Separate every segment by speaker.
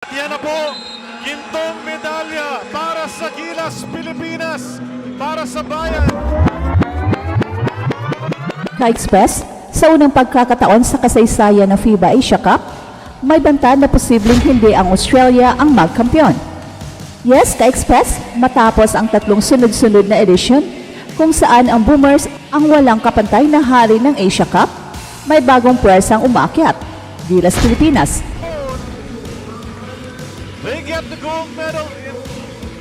Speaker 1: At yan na po, gintong medalya para sa Gilas, Pilipinas, para sa bayan.
Speaker 2: Ka-Express, sa unang pagkakataon sa kasaysayan ng FIBA Asia Cup, may banta na posibleng hindi ang Australia ang magkampiyon. Yes, Ka-Express, matapos ang tatlong sunod-sunod na edisyon kung saan ang Boomers ang walang kapantay na hari ng Asia Cup, may bagong pwersang umakyat. Gilas Pilipinas,
Speaker 1: get the gold medal in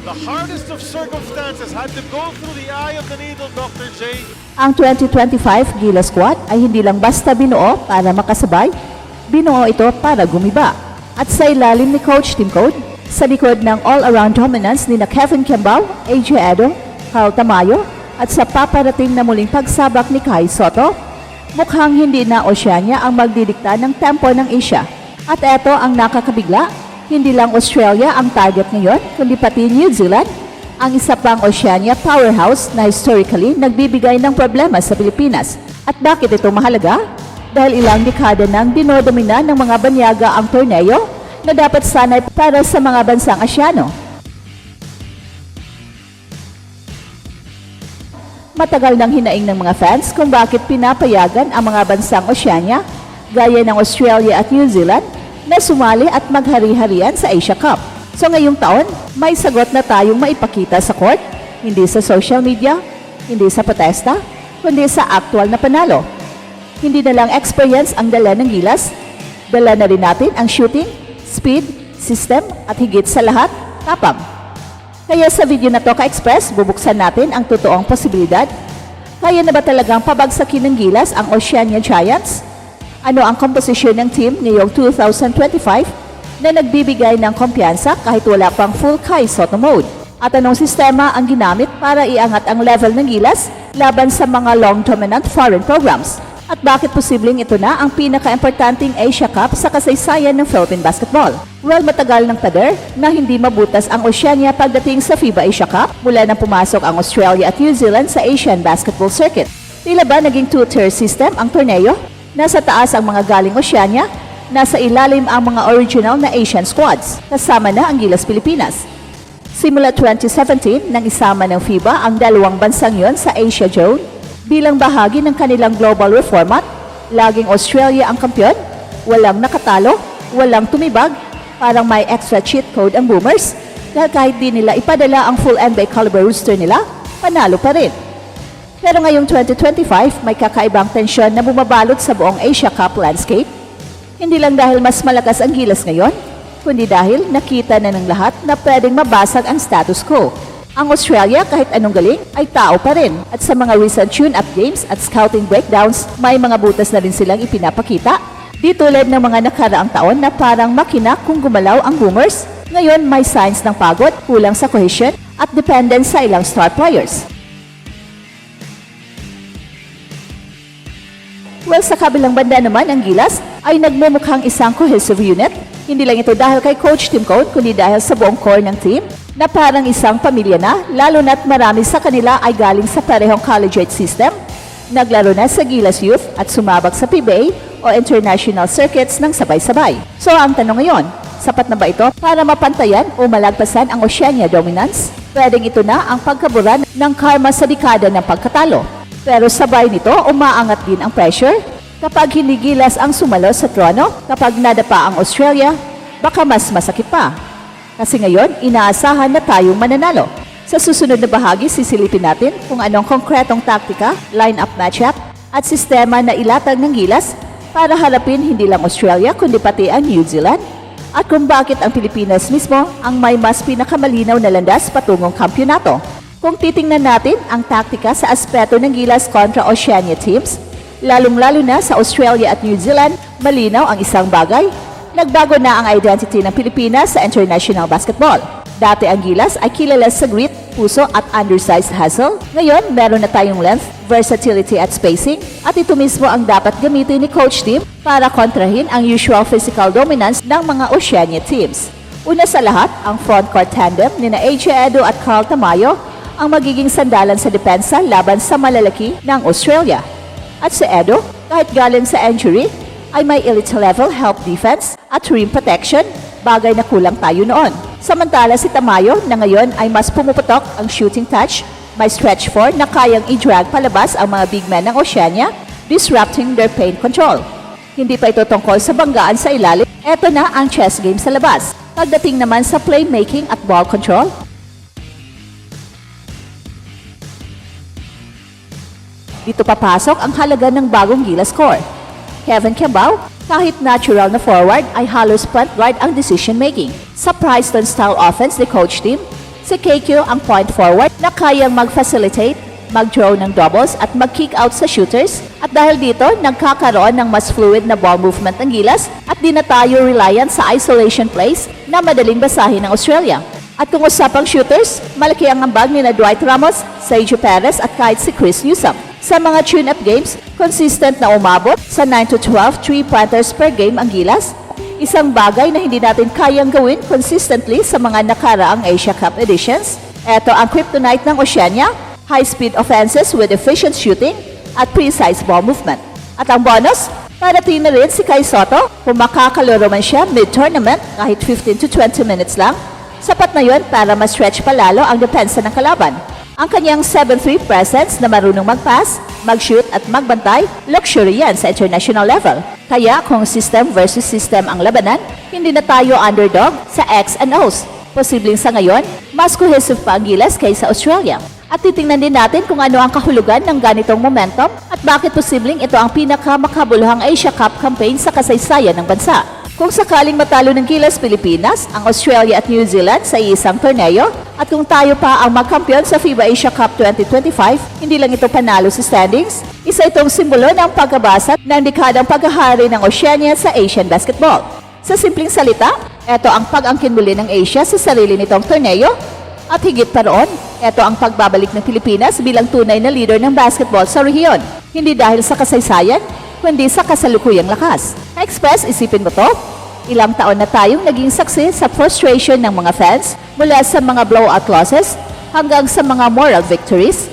Speaker 1: the hardest of circumstances. Had to go through the eye of the needle, Dr. J.
Speaker 2: Ang 2025 Gilas Squad ay hindi lang basta binuo para makasabay, binuo ito para gumiba. At sa ilalim ni Coach Tim Code, sa likod ng all-around dominance ni na Kevin Kembao, AJ Edo, Carl Tamayo, at sa paparating na muling pagsabak ni Kai Soto, mukhang hindi na Oceania ang magdidikta ng tempo ng Asia. At eto ang nakakabigla, hindi lang Australia ang target ngayon, kundi pati New Zealand, ang isa pang Oceania powerhouse na historically nagbibigay ng problema sa Pilipinas. At bakit ito mahalaga? Dahil ilang dekada nang dinodomina ng mga banyaga ang torneo na dapat sanay para sa mga bansang Asyano. Matagal nang hinaing ng mga fans kung bakit pinapayagan ang mga bansang Oceania, gaya ng Australia at New Zealand, na sumali at maghari-harian sa Asia Cup. So ngayong taon, may sagot na tayong maipakita sa court, hindi sa social media, hindi sa protesta, kundi sa actual na panalo. Hindi na lang experience ang dala ng gilas, dala na rin natin ang shooting, speed, system, at higit sa lahat, tapang. Kaya sa video na to ka-express, bubuksan natin ang totoong posibilidad. Kaya na ba talagang pabagsakin ng gilas ang Oceania Giants? Ano ang komposisyon ng team ngayong 2025 na nagbibigay ng kumpiyansa kahit wala pang full Kai Soto mode? At anong sistema ang ginamit para iangat ang level ng gilas laban sa mga long dominant foreign programs? At bakit posibleng ito na ang pinaka-importanting Asia Cup sa kasaysayan ng Philippine basketball? Well, matagal ng tader na hindi mabutas ang Oceania pagdating sa FIBA Asia Cup mula nang pumasok ang Australia at New Zealand sa Asian Basketball Circuit. Tila ba naging two-tier system ang torneo? Nasa taas ang mga galing Oceania, nasa ilalim ang mga original na Asian squads, kasama na ang Gilas Pilipinas. Simula 2017 nang isama ng FIBA ang dalawang bansang yon sa Asia Zone bilang bahagi ng kanilang global reformat, laging Australia ang kampiyon, walang nakatalo, walang tumibag, parang may extra cheat code ang Boomers, dahil kahit di nila ipadala ang full NBA caliber rooster nila, panalo pa rin. Pero ngayong 2025, may kakaibang tensyon na bumabalot sa buong Asia Cup landscape. Hindi lang dahil mas malakas ang gilas ngayon, kundi dahil nakita na ng lahat na pwedeng mabasag ang status quo. Ang Australia, kahit anong galing, ay tao pa rin. At sa mga recent tune-up games at scouting breakdowns, may mga butas na rin silang ipinapakita. Di tulad ng mga nakaraang taon na parang makina kung gumalaw ang boomers. Ngayon, may signs ng pagod, kulang sa cohesion, at dependence sa ilang star players. Well, sa kabilang banda naman, ang Gilas ay nagmumukhang isang cohesive unit. Hindi lang ito dahil kay Coach Tim Code, kundi dahil sa buong core ng team na parang isang pamilya na, lalo na't marami sa kanila ay galing sa parehong collegiate system, naglaro na sa Gilas Youth at sumabak sa PBA o international circuits ng sabay-sabay. So ang tanong ngayon, sapat na ba ito para mapantayan o malagpasan ang Oceania dominance? Pwedeng ito na ang pagkabura ng karma sa dekada ng pagkatalo. Pero sabay nito, umaangat din ang pressure. Kapag hindi gilas ang sumalo sa trono, kapag nadapa ang Australia, baka mas masakit pa. Kasi ngayon, inaasahan na tayong mananalo. Sa susunod na bahagi, sisilipin natin kung anong konkretong taktika, line-up matchup, at sistema na ilatag ng gilas para harapin hindi lang Australia kundi pati ang New Zealand at kung bakit ang Pilipinas mismo ang may mas pinakamalinaw na landas patungong kampyonato. Kung titingnan natin ang taktika sa aspeto ng gilas kontra Oceania teams, lalong-lalo na sa Australia at New Zealand, malinaw ang isang bagay. Nagbago na ang identity ng Pilipinas sa international basketball. Dati ang gilas ay kilala sa grit, puso at undersized hustle. Ngayon, meron na tayong length, versatility at spacing at ito mismo ang dapat gamitin ni Coach Tim para kontrahin ang usual physical dominance ng mga Oceania teams. Una sa lahat, ang frontcourt tandem ni na AJ Edo at Carl Tamayo ang magiging sandalan sa depensa laban sa malalaki ng Australia. At si Edo, kahit galing sa injury, ay may elite level help defense at rim protection bagay na kulang tayo noon. Samantala si Tamayo na ngayon ay mas pumuputok ang shooting touch, may stretch four na kayang i-drag palabas ang mga big men ng Oceania, disrupting their paint control. Hindi pa ito tungkol sa banggaan sa ilalim, eto na ang chess game sa labas. Pagdating naman sa playmaking at ball control, Dito papasok ang halaga ng bagong Gila score. Kevin Cabao, kahit natural na forward ay halos punt guard ang decision making. Sa Preston style offense ni coach team, si KQ ang point forward na kayang mag-facilitate, mag-draw ng doubles at mag-kick out sa shooters at dahil dito nagkakaroon ng mas fluid na ball movement ng Gilas at di na tayo reliant sa isolation plays na madaling basahin ng Australia. At kung usapang shooters, malaki ang ambag ni na Dwight Ramos, Sergio Perez at kahit si Chris Newsom. Sa mga tune-up games, consistent na umabot sa 9 to 12 three-pointers per game ang Gilas. Isang bagay na hindi natin kayang gawin consistently sa mga nakaraang Asia Cup editions. Ito ang kryptonite ng Oceania, high-speed offenses with efficient shooting at precise ball movement. At ang bonus, parating na rin si Kai Soto kung makakalaro man siya mid-tournament kahit 15 to 20 minutes lang Sapat na yon para ma-stretch palalo ang depensa ng kalaban. Ang kanyang 7-3 presence na marunong mag-pass, mag-shoot at magbantay, luxury yan sa international level. Kaya kung system versus system ang labanan, hindi na tayo underdog sa X and O's. Posibleng sa ngayon, mas cohesive pa ang Gilas kaysa Australia. At titingnan din natin kung ano ang kahulugan ng ganitong momentum at bakit posibleng ito ang pinakamakabuluhang Asia Cup campaign sa kasaysayan ng bansa. Kung sakaling matalo ng Gilas Pilipinas, ang Australia at New Zealand sa isang torneo, at kung tayo pa ang magkampiyon sa FIBA Asia Cup 2025, hindi lang ito panalo sa standings, isa itong simbolo ng pagkabasa ng dekadang paghahari ng Oceania sa Asian basketball. Sa simpleng salita, ito ang pag-angkin muli ng Asia sa sarili nitong torneo, at higit pa roon, ito ang pagbabalik ng Pilipinas bilang tunay na leader ng basketball sa rehiyon. Hindi dahil sa kasaysayan, kundi sa kasalukuyang lakas. Express, isipin mo to? Ilang taon na tayong naging saksi sa frustration ng mga fans mula sa mga blowout losses hanggang sa mga moral victories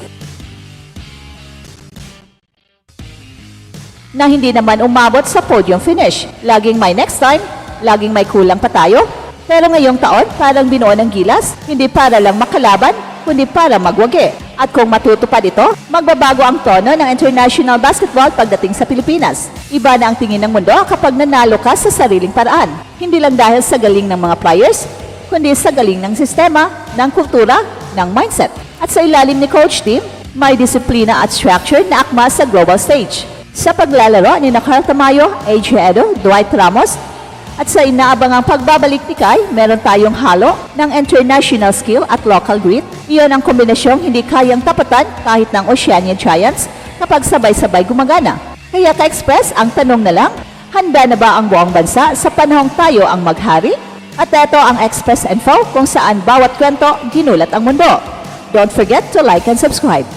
Speaker 2: na hindi naman umabot sa podium finish. Laging may next time, laging may kulang pa tayo. Pero ngayong taon, parang binuo ng gilas, hindi para lang makalaban, kundi para magwagi. At kung matutupad ito, magbabago ang tono ng international basketball pagdating sa Pilipinas. Iba na ang tingin ng mundo kapag nanalo ka sa sariling paraan. Hindi lang dahil sa galing ng mga players, kundi sa galing ng sistema, ng kultura, ng mindset. At sa ilalim ni coach team, may disiplina at structure na akma sa global stage. Sa paglalaro ni Carl Tamayo, AJ Edo, Dwight Ramos, at sa inaabangang pagbabalik ni Kai, meron tayong halo ng international skill at local grit. Iyon ang kombinasyong hindi kayang tapatan kahit ng Oceania Giants kapag sabay-sabay gumagana. Kaya ka-express, ang tanong na lang, handa na ba ang buong bansa sa panahong tayo ang maghari? At ito ang Express Info kung saan bawat kwento ginulat ang mundo. Don't forget to like and subscribe.